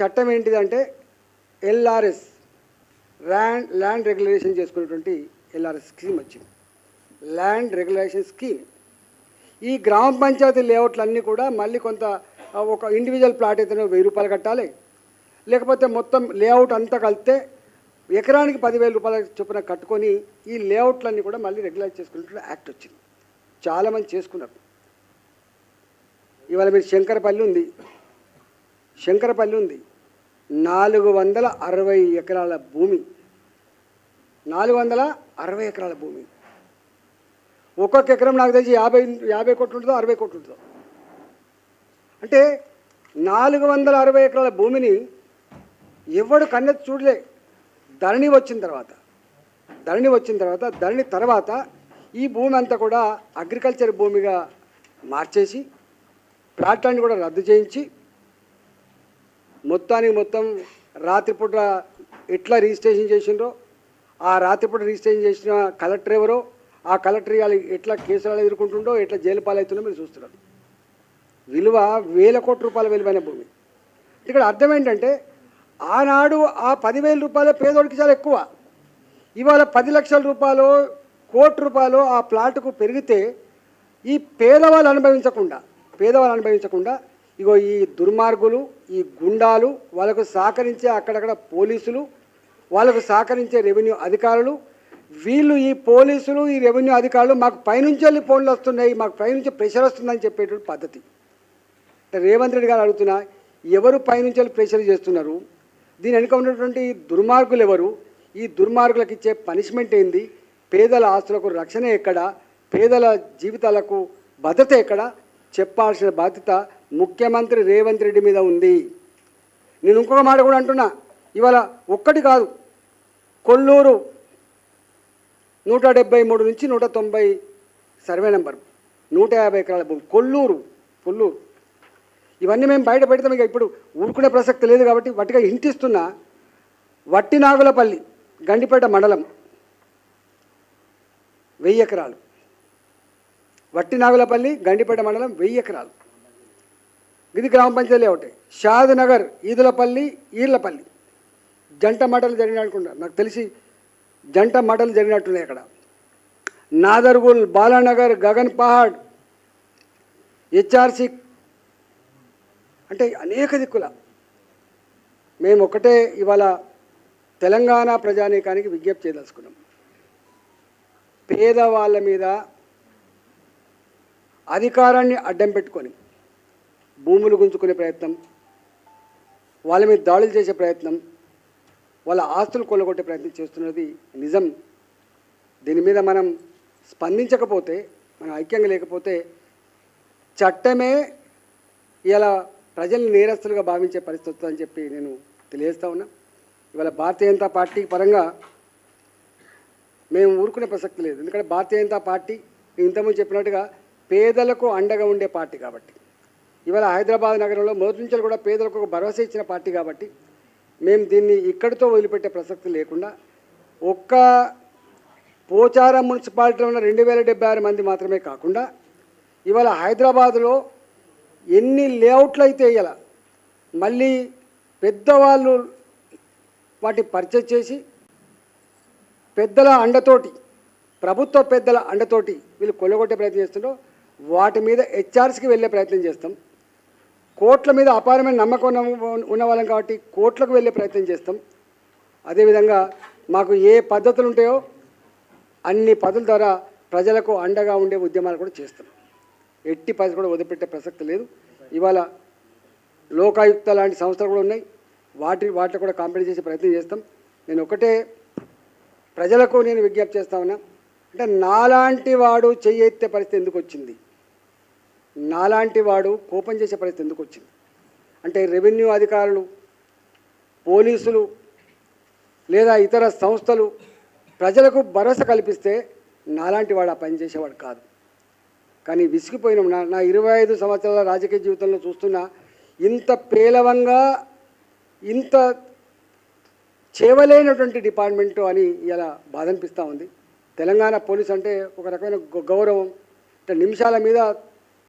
చట్టం ఏంటిదంటే LRS land land regulation చేసుకునేటువంటి ఎల్ఆర్ఎస్ స్కీమ్ వచ్చింది. Land regulation scheme. ఈ గ్రామ పంచాయతీ లేఅవుట్లు అన్నీ కూడా మళ్ళీ కొంత ఒక ఇండివిజువల్ ప్లాట్ అయితేనే వెయ్యి రూపాయలు కట్టాలి. లేకపోతే మొత్తం లేఅవుట్ అంతా కలిస్తే ఎకరానికి పదివేల రూపాయల చొప్పున కట్టుకొని ఈ లేఅవుట్లన్నీ కూడా మళ్ళీ రెగ్యులైజ్ చేసుకున్నట్టు యాక్ట్ వచ్చింది. చాలామంది చేసుకున్నారు. ఇవాళ మీరు శంకరపల్లి ఉంది. శంకరపల్లి ఉంది. నాలుగు వందల అరవై ఎకరాల భూమి. నాలుగు వందల అరవై ఎకరాల భూమి. ఒక్కొక్క ఎకరం నాకు తెలిసి యాభై యాభై కోట్లు ఉంటుందో అరవై కోట్లు ఉంటుందో. అంటే నాలుగు వందల అరవై ఎకరాల భూమిని ఎవడు కన్నెత్తి చూడలే. ధరణి వచ్చిన తర్వాత ధరణి వచ్చిన తర్వాత ధరణి తర్వాత ఈ భూమి అంతా కూడా అగ్రికల్చర్ భూమిగా మార్చేసి ప్లాట్లన్నీ కూడా రద్దు చేయించి మొత్తానికి మొత్తం రాత్రిపూట ఎట్లా రిజిస్ట్రేషన్ చేసిండ్రో ఆ రాత్రిపూట రిజిస్ట్రేషన్ చేసిన కలెక్టర్ ఎవరో ఆ కలెక్టర్ వాళ్ళు ఎట్లా కేసులు ఎదుర్కొంటుండో ఎట్లా జైలు పాలవుతుందో మీరు చూస్తున్నారు. విలువ వేల కోట్ల రూపాయల విలువైన భూమి. ఇక్కడ అర్థం ఏంటంటే ఆనాడు ఆ పదివేల రూపాయల పేదోడికి చాలా ఎక్కువ. ఇవాళ పది లక్షల రూపాయలు కోటి రూపాయలు ఆ ప్లాట్కు పెరిగితే ఈ పేదవాళ్ళు అనుభవించకుండా పేదవాళ్ళు అనుభవించకుండా ఇగో ఈ దుర్మార్గులు ఈ గుండాలు వాళ్ళకు సహకరించే అక్కడక్కడ పోలీసులు వాళ్ళకు సహకరించే రెవెన్యూ అధికారులు వీళ్ళు ఈ పోలీసులు ఈ రెవెన్యూ అధికారులు మాకు పైనుంచి వెళ్ళి ఫోన్లు వస్తున్నాయి మాకు పైనుంచి ప్రెషర్ వస్తుందని చెప్పేటువంటి పద్ధతి. రేవంత్ రెడ్డి గారు అడుగుతున్నా ఎవరు పైనుంచి వెళ్ళి ప్రెషర్ చేస్తున్నారు? దీని వెనుక ఉన్నటువంటి దుర్మార్గులు ఎవరు? ఈ దుర్మార్గులకు ఇచ్చే పనిష్మెంట్ ఏంది? పేదల ఆస్తులకు రక్షణ ఎక్కడ? పేదల జీవితాలకు భద్రత ఎక్కడ? చెప్పాల్సిన బాధ్యత ముఖ్యమంత్రి రేవంత్ రెడ్డి మీద ఉంది. నేను ఇంకొక మాట కూడా అంటున్నా. ఇవాళ ఒక్కటి కాదు. కొల్లూరు నూట డెబ్బై మూడు నుంచి నూట తొంభై సర్వే నెంబర్ నూట యాభై ఎకరాల భూమి. కొల్లూరు కొల్లూరు. ఇవన్నీ మేము బయట పెడతాం. ఇక ఇప్పుడు ఊరుకునే ప్రసక్తి లేదు కాబట్టి వాటిగా ఇంటిస్తున్న వట్టినాగులపల్లి గండిపేట మండలం వెయ్యి ఎకరాలు. వట్టినాగులపల్లి గండిపేట మండలం వెయ్యి ఎకరాలు. ఇది గ్రామ పంచాయతీ ఒకటి. షాద్ నగర్ ఈదులపల్లి ఈర్లపల్లి. జంట మటలు జరిగినట్టుకున్నారు నాకు తెలిసి జంట మటలు జరిగినట్టున్నాయి అక్కడ. నాదర్గుల్ బాలానగర్ గగన్ పహాడ్ హెచ్ఆర్సి అంటే అనేక దిక్కుల. మేము ఒకటే ఇవాళ తెలంగాణ ప్రజానీకానికి విజ్ఞప్తి చేయదలుచుకున్నాం. పేదవాళ్ళ మీద అధికారాన్ని అడ్డం పెట్టుకొని భూములు గుంజుకునే ప్రయత్నం వాళ్ళ మీద దాడులు చేసే ప్రయత్నం వాళ్ళ ఆస్తులు కొల్లగొట్టే ప్రయత్నం చేస్తున్నది నిజం. దీని మీద మనం స్పందించకపోతే మనం ఐక్యంగా లేకపోతే చట్టమే ఇలా ప్రజల్ని నేరస్తులుగా భావించే పరిస్థితి వస్తుందని చెప్పి నేను తెలియజేస్తా ఉన్నా. ఇవాళ భారతీయ జనతా పార్టీ పరంగా మేము ఊరుకునే ప్రసక్తి లేదు. ఎందుకంటే భారతీయ జనతా పార్టీ ఇంతకుముందు చెప్పినట్టుగా పేదలకు అండగా ఉండే పార్టీ కాబట్టి. ఇవాళ హైదరాబాద్ నగరంలో మొదటి నుంచి కూడా పేదలకు ఒక భరోసా ఇచ్చిన పార్టీ కాబట్టి మేము దీన్ని ఇక్కడితో వదిలిపెట్టే ప్రసక్తి లేకుండా ఒక్క పోచారం మున్సిపాలిటీలో ఉన్న రెండు వేల డెబ్బై ఆరు మంది మాత్రమే కాకుండా ఇవాళ హైదరాబాదులో ఎన్ని లేఅవుట్లు అయితే ఇవాళ మళ్ళీ పెద్దవాళ్ళు వాటి పర్చేజ్ చేసి పెద్దల అండతోటి ప్రభుత్వ పెద్దల అండతోటి వీళ్ళు కొల్లగొట్టే ప్రయత్నం చేస్తుండో వాటి మీద హెచ్ఆర్సీకి వెళ్ళే ప్రయత్నం చేస్తాం. కోట్ల మీద అపారమైన నమ్మకం ఉన్న వాళ్ళం కాబట్టి కోట్లకు వెళ్ళే ప్రయత్నం చేస్తాం. అదేవిధంగా మాకు ఏ పద్ధతులు ఉంటాయో అన్ని పద్ధతుల ద్వారా ప్రజలకు అండగా ఉండే ఉద్యమాలు కూడా చేస్తాం. ఎట్టి పరిస్థితి కూడా వదిలిపెట్టే ప్రసక్తి లేదు. ఇవాళ లోకాయుక్త లాంటి సంస్థలు కూడా ఉన్నాయి. వాటి వాటిలో కూడా కంప్లీట్ చేసే ప్రయత్నం చేస్తాం. నేను ఒకటే ప్రజలకు నేను విజ్ఞప్తి చేస్తా ఉన్నా అంటే నాలాంటి వాడు చెయ్యెత్తే పరిస్థితి ఎందుకు వచ్చింది? నాలాంటి వాడు కోపం చేసే పరిస్థితి ఎందుకు వచ్చింది? అంటే రెవెన్యూ అధికారులు పోలీసులు లేదా ఇతర సంస్థలు ప్రజలకు భరోసా కల్పిస్తే నాలాంటి వాడు ఆ పని చేసేవాడు కాదు. కానీ విసిగిపోయిన నా నా ఇరవై ఐదు సంవత్సరాల రాజకీయ జీవితంలో చూస్తున్నా ఇంత పేలవంగా ఇంత చేయలేనటువంటి డిపార్ట్మెంటు అని ఇలా బాధ అనిపిస్తూ ఉంది. తెలంగాణ పోలీస్ అంటే ఒక రకమైన గౌరవం. అంటే నిమిషాల మీద